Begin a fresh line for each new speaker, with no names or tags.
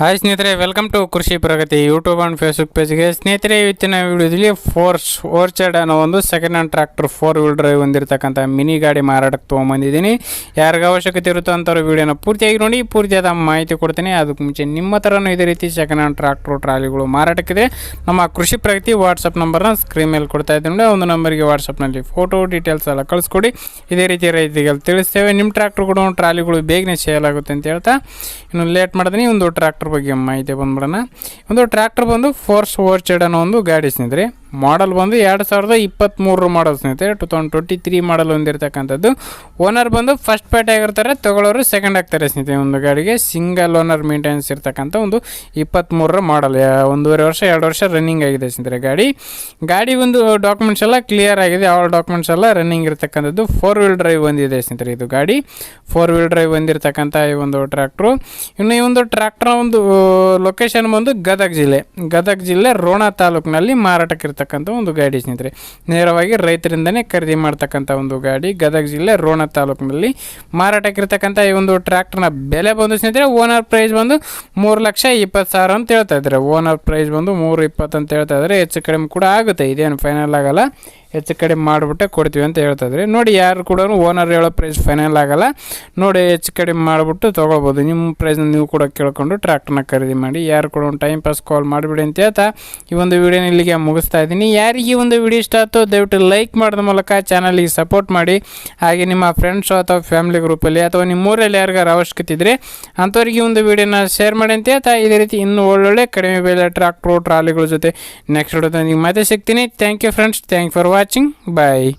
Hi ಸ್ನೇಹಿತರೆ welcome to Krishi Pragati YouTube and Facebook ಪೇಜ್ಗೆ ಸ್ನೇಹಿತರೆ, ಇವತ್ತಿನ ವಿಡಿಯೋದಲ್ಲಿ ಫೋರ್ಸ್ ಓರ್ಚರ್ಡ್ ಅನ್ನೋ ಒಂದು second hand tractor four wheel drive ಹೊಂದಿರತಕ್ಕಂಥ ಮಿನಿ ಗಾಡಿ ಮಾರಾಟಕ್ಕೆ ತೊಗೊಂಬಂದಿದ್ದೀನಿ. ಯಾರಿಗೆ ಅವಶ್ಯಕತೆ ಇರುತ್ತೋ ಅಂಥವ್ರು ವೀಡಿಯೋನ ಪೂರ್ತಿಯಾಗಿ ನೋಡಿ, ಪೂರ್ತಿಯಾದ ಮಾಹಿತಿ ಕೊಡ್ತೀನಿ. ಅದಕ್ಕೆ ಮುಂಚೆ ನಿಮ್ಮ ಥರನೂ ಇದೇ ರೀತಿ ಸೆಕೆಂಡ್ ಹ್ಯಾಂಡ್ ಟ್ರ್ಯಾಕ್ಟ್ರು ಟ್ರಾಲಿಗಳು ಮಾರಾಟಕ್ಕಿದೆ. ನಮ್ಮ ಕೃಷಿ ಪ್ರಗತಿ ವಾಟ್ಸಪ್ ನಂಬರ್ನ ಸ್ಕ್ರೀನ್ ಮೇಲೆ ಕೊಡ್ತಾ ಇದ್ದೀನಿ ನೋಡಿ ಒಂದು ನಂಬರ್ಗೆ ವಾಟ್ಸಪ್ನಲ್ಲಿ ಫೋಟೋ ಡೀಟೇಲ್ಸ್ ಎಲ್ಲ ಕಳಿಸ್ಕೊಡಿ. ಇದೇ ರೀತಿ ರೈತರಿಗೆ ತಿಳಿಸ್ತೇವೆ. ನಿಮ್ಮ ಟ್ರ್ಯಾಕ್ಟರ್ಗಳು ಟ್ರಾಲಿಗಳು ಬೇಗನೆ ಸೇಲ್ ಆಗುತ್ತೆ ಅಂತ ಹೇಳ್ತಾ. ಇನ್ನು ಲೇಟ್ ಮಾಡಿದ್ರೆ ಒಂದು ಟ್ರ್ಯಾಕ್ಟರ್ ಬಗ್ಗೆ ಮಾಹಿತಿ ಬಂದ್ಬಿಡೋಣ. ಒಂದು ಟ್ರ್ಯಾಕ್ಟರ್ ಬಂದು ಫೋರ್ಸ್ ಓವರ್ಚೆಡ್ ಅನ್ನೋ ಒಂದು ಗಾಡಿ ಸ್ನೇಹಿತರೆ ಮಾಡಲ್ ಬಂದು ಎರಡು ಸಾವಿರದ ಇಪ್ಪತ್ತ್ಮೂರು ಮಾಡಲ್ ಸ್ನೇಹಿತರೆ, two thousand twenty three model ಹೊಂದಿರತಕ್ಕಂಥದ್ದು. Owner ಬಂದು ಫಸ್ಟ್ ಪೇಟ್ ಆಗಿರ್ತಾರೆ, ತಗೊಳ್ಳೋರು ಸೆಕೆಂಡ್ ಆಗ್ತಾರೆ ಸ್ನೇಹಿತರೆ. ಒಂದು ಗಾಡಿಗೆ ಸಿಂಗಲ್ ಓನರ್ ಮೇಂಟೆನೆನ್ಸ್ ಇರ್ತಕ್ಕಂಥ ಒಂದು ಇಪ್ಪತ್ತ್ಮೂರರ ಮಾಡಲ್ ಒಂದೂವರೆ ವರ್ಷ, ಎರಡು ವರ್ಷ ರನ್ನಿಂಗ್ ಆಗಿದೆ ಸ್ನೇಹಿತರೆ ಗಾಡಿ. ಗಾಡಿ ಒಂದು ಡಾಕ್ಯುಮೆಂಟ್ಸ್ ಎಲ್ಲ ಕ್ಲಿಯರ್ ಆಗಿದೆ. ಆಲ್ ಡಾಕ್ಯುಮೆಂಟ್ಸ್ ಎಲ್ಲ ರನ್ನಿಂಗ್ ಇರತಕ್ಕಂಥದ್ದು. ಫೋರ್ ವೀಲ್ ಡ್ರೈವ್ ಬಂದಿದೆ ಸ್ನೇಹಿತರೆ ಇದು ಗಾಡಿ. ಫೋರ್ ವೀಲ್ ಡ್ರೈವ್ ಹೊಂದಿರತಕ್ಕಂಥ ಈ ಒಂದು ಟ್ರ್ಯಾಕ್ಟ್ರು ಇನ್ನು ಈ ಒಂದು ಟ್ರ್ಯಾಕ್ಟ್ರ ಒಂದು ಲೊಕೇಶನ್ ಬಂದು ಗದಗ ಜಿಲ್ಲೆ. ಗದಗ ಜಿಲ್ಲೆ ರೋಣ ತಾಲೂಕಿನಲ್ಲಿ ಮಾರಾಟಕ್ಕೆ ಇರ್ತಕ್ಕಂಥ ಒಂದು ಗಾಡಿ ಸ್ನೇಹಿತರೆ. ನೇರವಾಗಿ ರೈತರಿಂದನೇ ಖರೀದಿ ಮಾಡ್ತಕ್ಕಂಥ ಒಂದು ಗಾಡಿ ಗದಗ ಜಿಲ್ಲೆ ರೋಣ ತಾಲೂಕಿನಲ್ಲಿ ಮಾರಾಟಕ್ಕೆ ಇರ್ತಕ್ಕಂಥ ಈ ಒಂದು ಟ್ರ್ಯಾಕ್ಟರ್ನ ಬೆಲೆ ಬಂದು ಸ್ನೇಹಿತರೆ, ಓನರ್ ಪ್ರೈಸ್ ಬಂದು ಮೂರು ಲಕ್ಷ ಇಪ್ಪತ್ತು ಸಾವಿರ ಅಂತ ಹೇಳ್ತಾ ಇದ್ದಾರೆ. ಓನರ್ ಪ್ರೈಸ್ ಬಂದು ಮೂರು ಇಪ್ಪತ್ತು ಅಂತ ಹೇಳ್ತಾ ಇದ್ದಾರೆ. ಹೆಚ್ಚು ಕಡಿಮೆ ಕೂಡ ಆಗುತ್ತೆ. ಇದೇನು ಫೈನಲ್ ಆಗಲ್ಲ. ಹೆಚ್ಚು ಕಡಿಮೆ ಮಾಡಿಬಿಟ್ಟೆ ಕೊಡ್ತೀವಿ ಅಂತ ಹೇಳ್ತಾಯಿದ್ರಿ ನೋಡಿ, ಯಾರು ಕೂಡ ಓನರ್ ಹೇಳೋ ಪ್ರೈಸ್ ಫೈನಲ್ ಆಗೋಲ್ಲ. ನೋಡಿ, ಹೆಚ್ಚು ಕಡಿಮೆ ಮಾಡಿಬಿಟ್ಟು ತೊಗೊಳ್ಬೋದು. ನಿಮ್ಮ ಪ್ರೈಸ್ನ ನೀವು ಕೂಡ ಕೇಳ್ಕೊಂಡು ಟ್ರ್ಯಾಕ್ಟರ್ನ ಖರೀದಿ ಮಾಡಿ. ಯಾರು ಕೂಡ ಒಂದು ಟೈಮ್ ಪಾಸ್ ಕಾಲ್ ಮಾಡಿಬಿಡಿ ಅಂತ ಹೇಳ್ತಾ ಈ ಒಂದು ವಿಡಿಯೋನ ಇಲ್ಲಿಗೆ ಮುಗಿಸ್ತಾ ಇದ್ದೀನಿ. ಯಾರಿಗೆ ಒಂದು ವಿಡಿಯೋ ಇಷ್ಟ ಆಯ್ತು, ದಯವಿಟ್ಟು ಲೈಕ್ ಮಾಡಿದ ಮೂಲಕ ಚಾನಲಿಗೆ ಸಪೋರ್ಟ್ ಮಾಡಿ. ಹಾಗೆ ನಿಮ್ಮ ಫ್ರೆಂಡ್ಸು ಅಥವಾ ಫ್ಯಾಮಿಲಿ ಗ್ರೂಪಲ್ಲಿ ಅಥವಾ ನಿಮ್ಮ ಊರಲ್ಲಿ ಯಾರಿಗಾರು ಅವಶ್ಯಕತೆ ಇದ್ದರೆ ಅಂಥವ್ರಿಗೆ ಒಂದು ವಿಡಿಯೋನ ಶೇರ್ ಮಾಡಿ ಅಂತ ಹೇಳ್ತಾ ಇದೇ ರೀತಿ ಇನ್ನೂ ಒಳ್ಳೊಳ್ಳೆ ಕಡಿಮೆ ಬೆಲೆ ಟ್ರ್ಯಾಕ್ಟ್ರು ಟ್ರಾಲಿಗಳ ಜೊತೆ ನೆಕ್ಸ್ಟ್ ನಿಮ್ಗೆ ಮತ್ತೆ ಸಿಗ್ತೀನಿ. Thank you friends thank for watching. Bye.